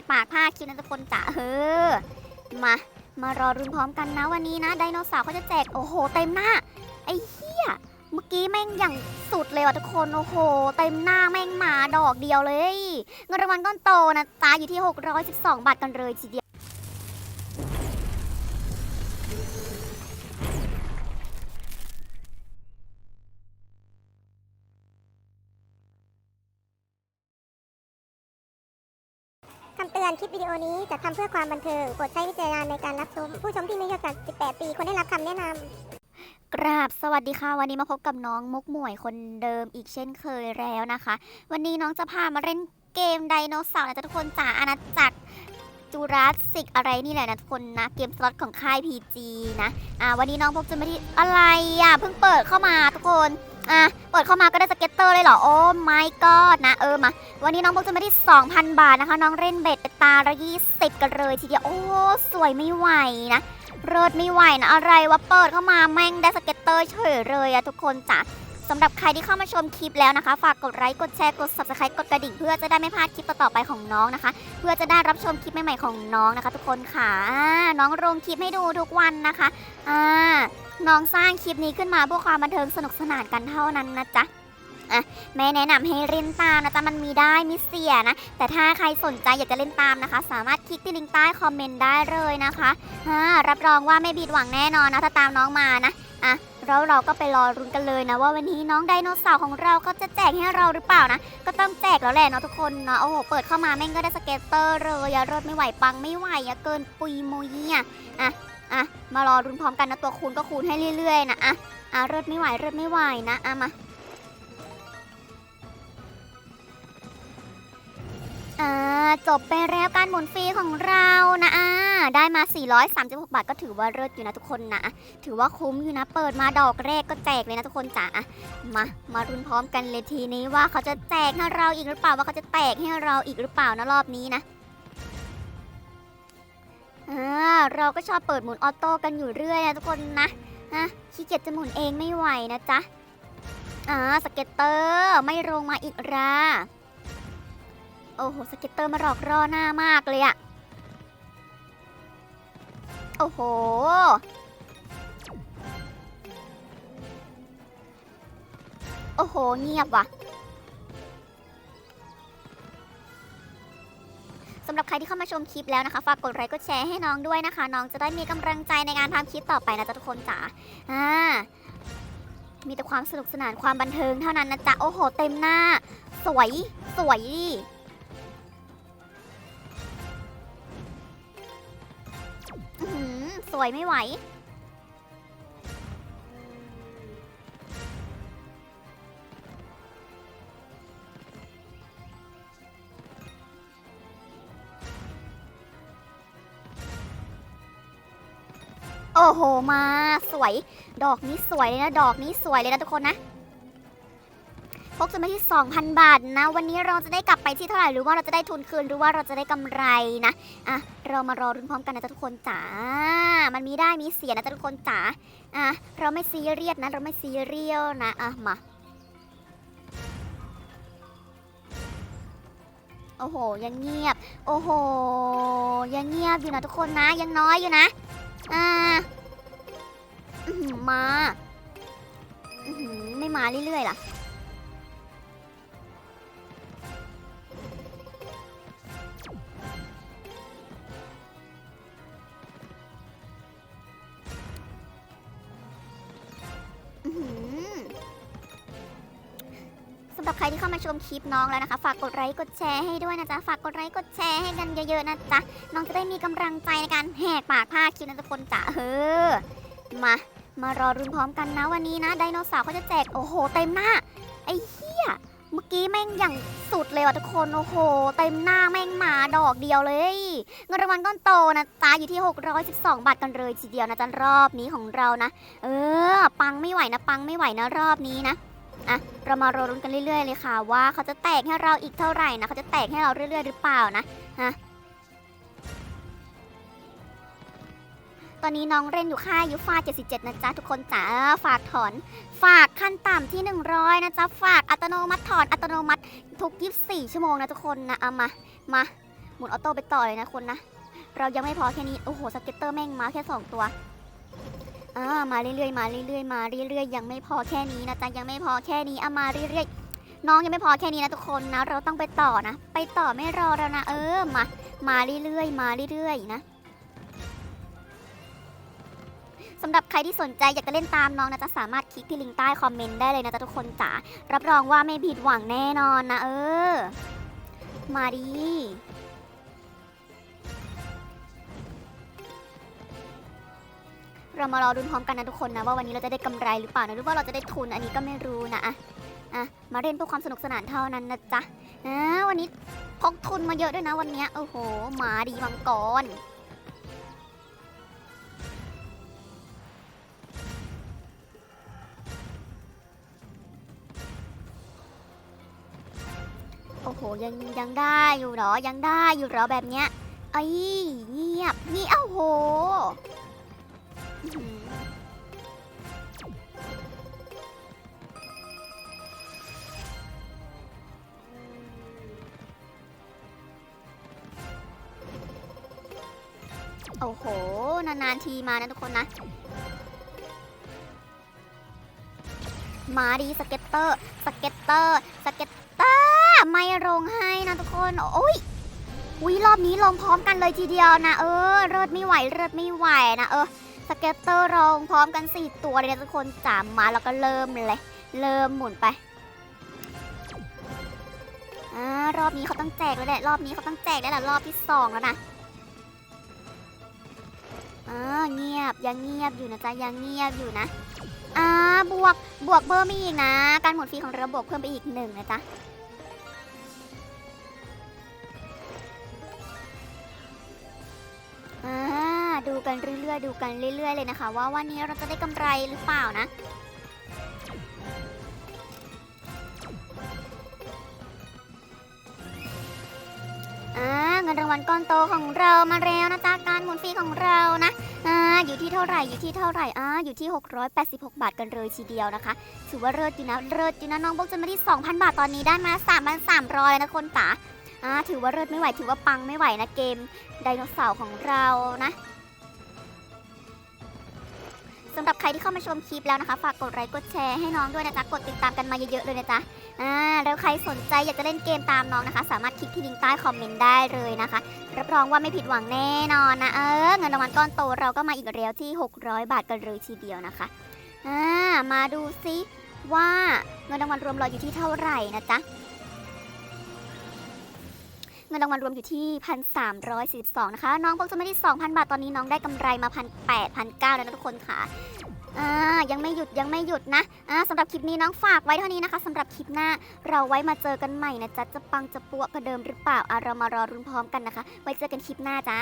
กปากผ้าคิดนะทุกคนจ๋าเออมามารอรุนพร้อมกันนะวันนี้นะไดโนเสาร์เขาจะแจกโอ้โหเต็มหน้าไอ้เหี้ยเมื่อกี้แม่งอย่างสุดเลยว่ะทุกคนโอ้โหเต็มหน้าแม่งมาดอกเดียวเลยเงินรางวัลก้อนโตนะตาอยู่ที่ 612 บาทกันเลยทีเดียว คลิปวิดีโอนี้จะทำเพื่อความบันเทิงโปรดใช้วิจารณญาณในการรับชม ผู้ชมที่มีอายุต่ำ18 ปีควรได้รับคำแนะนำกราบสวัสดีค่ะ วันนี้มาพบกับน้องมุกหมวยคนเดิมอีกเช่นเคยแล้วนะคะ วันนี้น้องจะพามาเล่นเกมไดโนเสาร์นะจ๊ะทุกคนจ๋าอาณาจักรจูราสสิกอะไรนี่แหละนะทุกคนนะเกมสล็อตของค่าย PG นะอ่าวันนี้น้องพบจะมาที่อะไรอะเพิ่งเปิดเข้ามาทุกคน อะเปิดเข้ามาก็ได้สเก็ตเตอร์เลยเหรอ โอ้ my god นะ เออมา วันนี้น้องพบจะมาที่ 2,000 บาทนะคะ น้องเล่นเบ็ดไปตาละยี่สิบกันเลยทีเดียว โอ้ สวยไม่ไหวนะเลิศไม่ไหวนะ อะไรวะเปิดเข้ามาแม่งได้สเก็ตเตอร์เฉยเลยอะทุกคนจ้ะ สำหรับใครที่เข้ามาชมคลิปแล้วนะคะ ฝากกดไลค์กดแชร์กด subscribe กดกระดิ่งเพื่อจะได้ไม่พลาดคลิปต่อๆไปของน้องนะคะ เพื่อจะได้รับชมคลิปใหม่ๆของน้องนะคะ ทุกคนค่ะอ่าน้องลงคลิปให้ดูทุกวันนะคะอ่าน้องสร้างคลิปนี้ขึ้นมาเพื่อความบันเทิงสนุกสนานกันเท่านั้นนะจ๊ะอะแม่แนะนำให้เล่นตามนะจ๊ะมันมีได้มิเสียนะ แต่ถ้าใครสนใจอยากจะเล่นตามนะคะ สามารถคลิกที่ลิงก์ใต้คอมเมนต์ได้เลยนะคะอ่ารับรองว่าไม่ผิดหวังแน่นอนนะถ้าตามน้องมานะอะ แล้วเราก็ไปรอรุนกันเลยนะ ว่าวันนี้น้องไดโนเสาร์ของเราก็จะแจกให้เราหรือเปล่านะ ก็ต้องแจกแล้วแหละเนาะทุกคนเนาะโอ้โหเปิดเข้ามาแม่งก็ได้สเก็ตเตอร์เลยอะรถไม่ไหวปังไม่ไหวอะเกินปุยโมยอะอะอะมารอรุนพร้อมกันนะตัวคูณก็คูณให้เรื่อยๆนะอะอะรถไม่ไหวรถไม่ไหวนะอะมา จบไปแล้วการหมุนฟรีของเรานะอ่าได้มา 436 บาทก็ถือว่าเลิศอยู่นะทุกคนนะ ถือว่าคุ้มอยู่นะ เปิดมาดอกแรกก็แจกเลยนะทุกคนจ๋าอะมา มารุนพร้อมกันเลยทีนี้ว่าเขาจะแจกให้เราอีกหรือเปล่าว่าเขาจะแตกให้เราอีกหรือเปล่านะรอบนี้นะอ่าเราก็ชอบเปิดหมุนออโต้กันอยู่เรื่อยนะทุกคนนะฮะขี้เกียจจะหมุนเองไม่ไหวนะจ๊ะอ่าสเก็ตเตอร์ไม่ลงมาอีกรา โอ้โห สเก็ตเตอร์มาหลอกล่อหน้ามากเลยอะโอ้โห โอ้โห เงียบว่ะสำหรับใครที่เข้ามาชมคลิปแล้วนะคะ ฝากกดไลค์กดแชร์ให้น้องด้วยนะคะ น้องจะได้มีกำลังใจในการทำคลิปต่อไปนะจ๊ะทุกคนจ๋าอ่ามีแต่ความสนุกสนานความบันเทิงเท่านั้นนะจ๊ะ โอ้โห เต็มหน้า สวย สวยดิ สวยไม่ไหว โอ้โห มาสวย ดอกนี้สวยเลยนะ ดอกนี้สวยเลยนะทุกคนนะพกจะมาที่ 2,000 บาทนะ วันนี้เราจะได้กลับไปที่เท่าไหร่หรือว่าเราจะได้ทุนคืนหรือว่าเราจะได้กำไรนะ อะ เรามารอรุนพร้อมกันนะจ๊ะทุกคนจ๋า มันมีได้มีเสียนะจ๊ะทุกคนจ๋า อะ เราไม่ซีเรียสนะ เราไม่ซีเรียลนะ อะ มา โอ้โห ยังเงียบ โอ้โห ยังเงียบอยู่นะทุกคนนะ ยังน้อยอยู่นะ อ่ามา ไม่มาเรื่อยๆล่ะ รับใครที่เข้ามาชมคลิปน้องแล้วนะคะ ฝากกดไลค์กดแชร์ให้ด้วยนะจ๊ะ ฝากกดไลค์กดแชร์ให้กันเยอะๆนะจ๊ะ น้องจะได้มีกำลังใจในการแหกปากพาคิดนะทุกคนจ๋าเออมามารอรุนพร้อมกันนะวันนี้นะไดโนเสาร์เขาจะแจกโอ้โหเต็มหน้าไอ้เหี้ยเมื่อกี้แม่งอย่างสุดเลยว่ะทุกคนโอ้โหเต็มหน้าแม่งมาดอกเดียวเลยเงินรางวัลก้อนโตนะจ๊ะอยู่ที่ 612 บาทกันเลยทีเดียวนะจ๊ะรอบนี้ของเรานะ เออ ปังไม่ไหวนะปังไม่ไหวนะรอบนี้นะ อะเรามารอรุ้นกันเรื่อยๆเลยค่ะ ว่าเขาจะแตกให้เราอีกเท่าไหร่นะเขาจะแตกให้เราเรื่อยๆหรือเปล่านะฮะตอนนี้น้องเล่นอยู่ค่ายยูฟ่า77นะจ๊ะทุกคนจ๋าฝากถอน ฝากขั้นต่ำที่ 100 นะจ๊ะฝากอัตโนมัติถอนอัตโนมัติทุก 24 ชั่วโมงนะทุกคนนะเอามามาหมุนออโต้ไปต่อเลยนะคนนะเรายังไม่พอแค่นี้โอ้โหสเก็ตเตอร์แม่งมาแค่ 2 ตัว อ่ามาเรื่อยๆมาเรื่อยๆมาเรื่อยๆยังไม่พอแค่นี้นะจ๊ะยังไม่พอแค่นี้อะมาเรื่อยๆน้องยังไม่พอแค่นี้นะทุกคนนะ เราต้องไปต่อนะ ไปต่อไม่รอแล้วนะ เออมามาเรื่อยๆมาเรื่อยๆนะสำหรับใครที่สนใจอยากจะเล่นตามน้องนะจะสามารถคลิกที่ลิงก์ใต้คอมเมนต์ได้เลยนะจ๊ะทุกคนจ๋ารับรองว่าไม่ผิดหวังแน่นอนนะ เออ มาดี เรามารอรุนพร้อมกันนะทุกคนนะว่าวันนี้เราจะได้กำไรหรือเปล่านะหรือว่าเราจะได้ทุนอันนี้ก็ไม่รู้นะอะอะมาเล่นเพื่อความสนุกสนานเท่านั้นนะจ๊ะอ่าวันนี้พกทุนมาเยอะด้วยนะวันนี้โอ้โหหมาดีมังกรโอ้โหยังยังได้อยู่หรอยังได้อยู่หรอแบบเนี้ยไอ้เงียบนี่ โอ้โห นานๆทีมานะทุกคนนะมาดีสเก็ตเตอร์สเก็ตเตอร์สเก็ตเตอร์ไม่ลงให้นะทุกคนโอ้ยอุ้ยรอบนี้ลงพร้อมกันเลยทีเดียวนะ เออเลิศไม่ไหวเลิศไม่ไหวนะเออสเก็ตเตอร์ลงพร้อมกัน 4 ตัวเลยนะทุกคนจามมาแล้วก็เริ่มเลย เริ่มหมุนไปอ่ารอบนี้เขาต้องแจกแล้วแหละรอบนี้เขาต้องแจกแล้วแหละรอบที่สองแล้วนะ อ่าเงียบยังเงียบอยู่นะจ๊ะยังเงียบอยู่นะอ่าบวกบวกเพิ่มไปอีกนะ การหมดฟรีของระบบเพิ่มไปอีกหนึ่งนะจ๊ะอ่าดูกันเรื่อยๆ ดูกันเรื่อยๆ เลยนะคะ ว่าวันนี้เราจะได้กำไรหรือเปล่านะ อ่าเงินรางวัลก้อนโตของเรามาแล้วนะจ๊ะการหมุนฟรีของเรานะอ่าอยู่ที่เท่าไหร่อยู่ที่เท่าไหร่อ่าอยู่ที่ 686 บาทกันเลยทีเดียวนะคะ ถือว่าเลิศอยู่นะเลิศอยู่นะน้องบอกจะมาที่ 2,000 บาทตอนนี้ได้มา 3,300 นะคนจ๋าอ่าถือว่าเลิศไม่ไหวถือว่าปังไม่ไหวนะเกมไดโนเสาร์ของเรานะ สำหรับใครที่เข้ามาชมคลิปแล้วนะคะ ฝากกดไลค์กดแชร์ให้น้องด้วยนะจ๊ะกดติดตามกันมาเยอะๆเลยนะจ๊ะอ่าแล้วใครสนใจอยากจะเล่นเกมตามน้องนะคะ สามารถคลิกที่ลิงก์ใต้คอมเมนต์ได้เลยนะคะ รับรองว่าไม่ผิดหวังแน่นอนนะเออเงินรางวัลก้อนโตเราก็มาอีกแล้วที่ 600 บาทกันเลยทีเดียวนะคะอ่ามาดูซิว่าเงินรางวัลรวมเราอยู่ที่เท่าไหร่นะจ๊ะ งินรางวัลรวมอยู่ที่ 1,342 นะคะ น้องบอกจะไม่ได้ 2,000 บาท ตอนนี้น้องได้กำไรมา 1,800 1,900 แล้วนะทุกคนค่ะอ่ายังไม่หยุดยังไม่หยุดนะอ่าสำหรับคลิปนี้น้องฝากไว้เท่านี้นะคะสำหรับคลิปหน้าเราไว้มาเจอกันใหม่นะจ๊ะจะปังจะปัวกระเดิมหรือเปล่าอะเรามารอรุนพร้อมกันนะคะ ไว้เจอกันคลิปหน้าจ้า